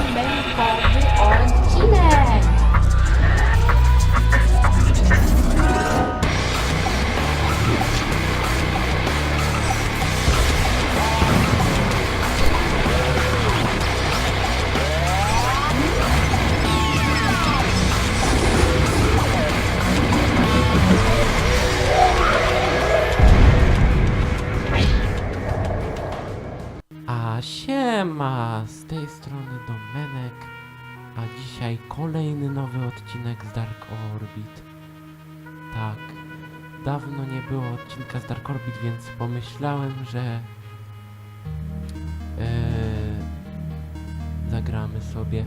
มแม่ Orbit. Tak, dawno nie było odcinka z Dark Orbit, więc pomyślałem, że e, zagramy sobie.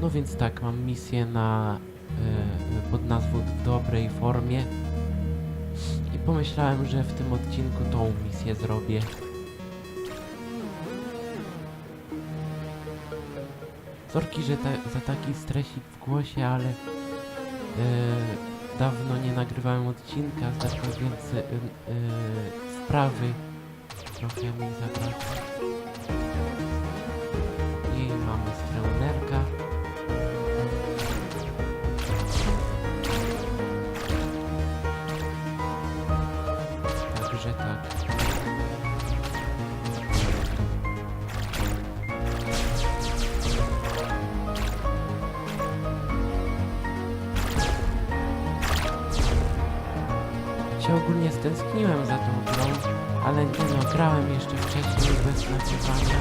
No więc tak, mam misję na e, pod nazwą w dobrej formie i pomyślałem, że w tym odcinku tą misję zrobię. Sorki, że ta, za taki stresik w głosie, ale e, dawno nie nagrywałem odcinka, zresztą więc e, e, sprawy trochę mi zabrakło. Się ogólnie stęskniłem za tą grą, ale nie no, grałem jeszcze wcześniej bez nagrywania.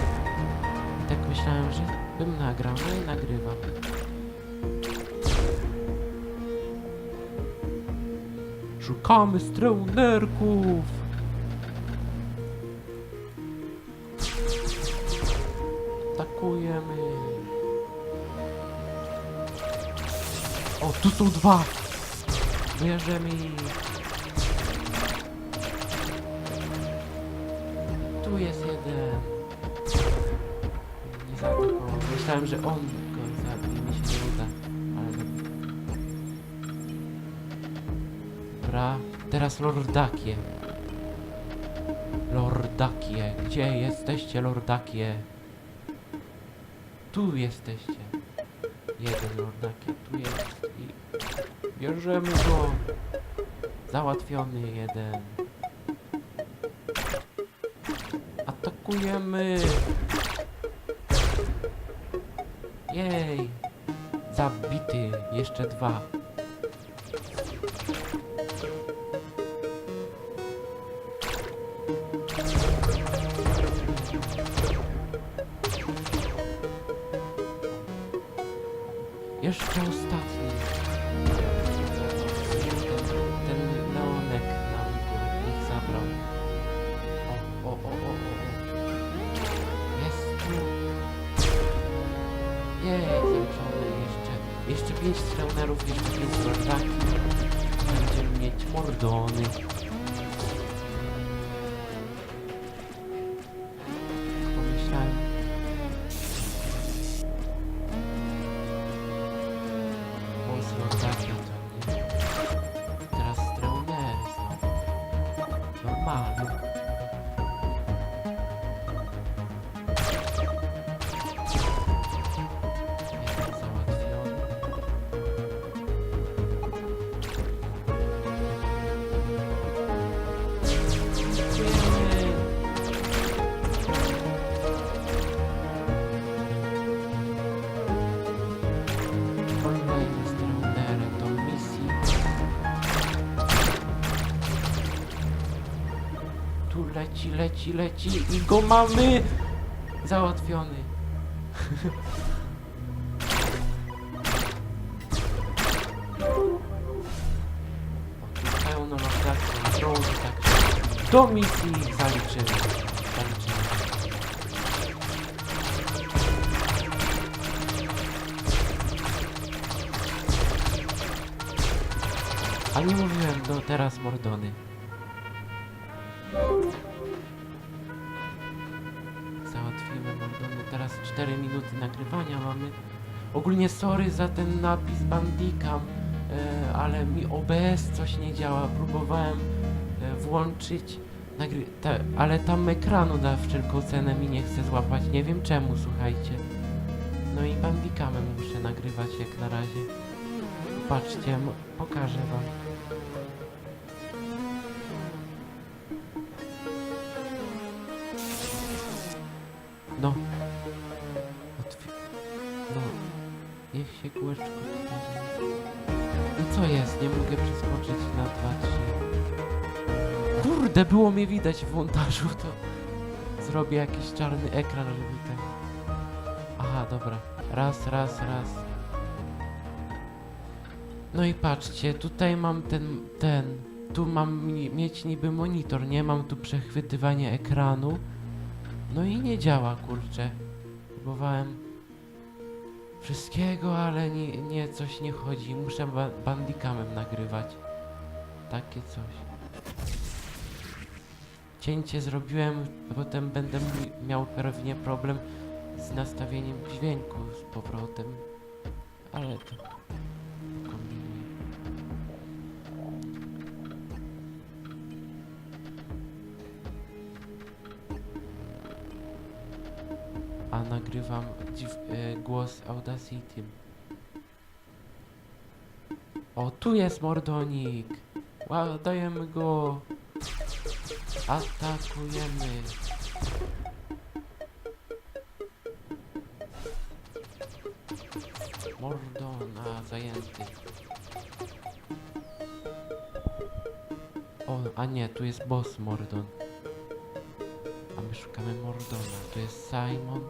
I tak myślałem, że bym nagrał, no i nagrywam. Szukamy streunerków! Atakujemy! O, tu są dwa! Bierzemy ich! Tu jest jeden. Nie zaatakował. Myślałem, że on go zabije. Mi się nie uda. Ale dobra. Teraz Lordakie. Lordakie. Gdzie jesteście, Lordakie? Tu jesteście. Jeden Lordakie. Tu jest. I... Bierzemy go. Załatwiony jeden. Atakujemy! Jej! Zabity! Jeszcze dwa. Pięć lordaki. Będziemy mieć mordony. Leci, leci, leci i go mamy! Załatwiony. pełno lordacji drogi, tak do misji zaliczymy. Zaliczymy. A nie mówiłem, no teraz Mordony. 4 minuty nagrywania mamy. Ogólnie sorry za ten napis Bandicam, e, ale mi OBS coś nie działa. Próbowałem e, włączyć Nagry ta, ale tam ekranu na wszelką cenę mi nie chce złapać. Nie wiem czemu, słuchajcie. No i bandicamem muszę nagrywać jak na razie. Patrzcie, pokażę wam. 3. Kurde, było mnie widać w montażu, to zrobię jakiś czarny ekran, żeby tak... Aha, dobra. Raz, raz, raz. No i patrzcie, tutaj mam ten, ten, tu mam mi- mieć niby monitor, nie mam tu przechwytywanie ekranu. No i nie działa, kurczę. Próbowałem wszystkiego, ale nie, nie coś nie chodzi. Muszę ba bandicamem nagrywać. Takie coś. Cięcie zrobiłem, potem będę mi- miał pewnie problem z nastawieniem dźwięku z powrotem. Ale to kombinuję. A nagrywam e, głos Audacity. O, tu jest Mordonik! Ładujemy go! Atakujemy! Mordona zajęty. O, a nie, tu jest boss Mordon. A my szukamy Mordona. Tu jest Simon.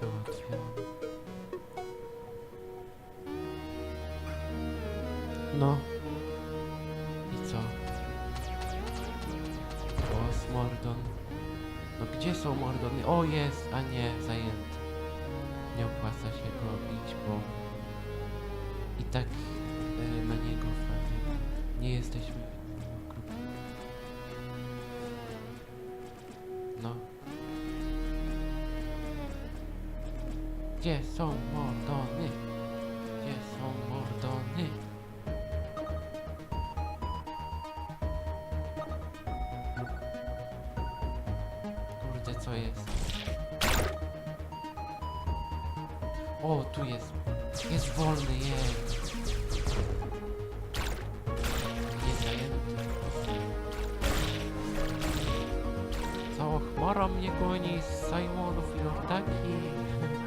Załatwiony. No. Mordon. No gdzie są Mordony? O jest, a nie, zajęty. Nie opłaca się go bić, bo i tak e, na niego wpadli. Nie jesteśmy w grupie. No. Gdzie są Mordony? Gdzie są Mordony? Co jest? O, tu jest. Jest wolny, jest. Nie zajęty. Cała chmara mnie goni z Simonów i Lordaki.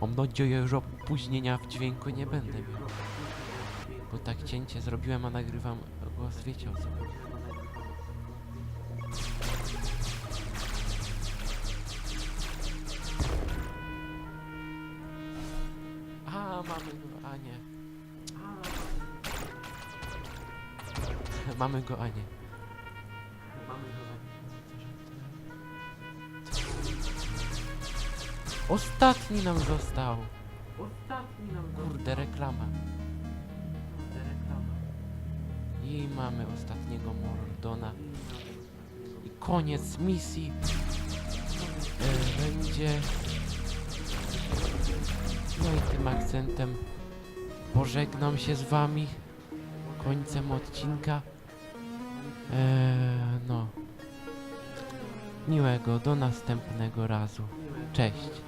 Mam nadzieję, że opóźnienia w dźwięku nie będę miał. Bo tak cięcie zrobiłem, a nagrywam głos, wiecie o co. A, mamy go, a nie. Mamy go, a nie. Ostatni nam został. Ostatni nam Kurde, reklama. Kurde, reklama. I mamy ostatniego Mordona. I koniec misji. E, będzie... No i tym akcentem pożegnam się z wami. Końcem odcinka. E, no. Miłego, do następnego razu. Cześć.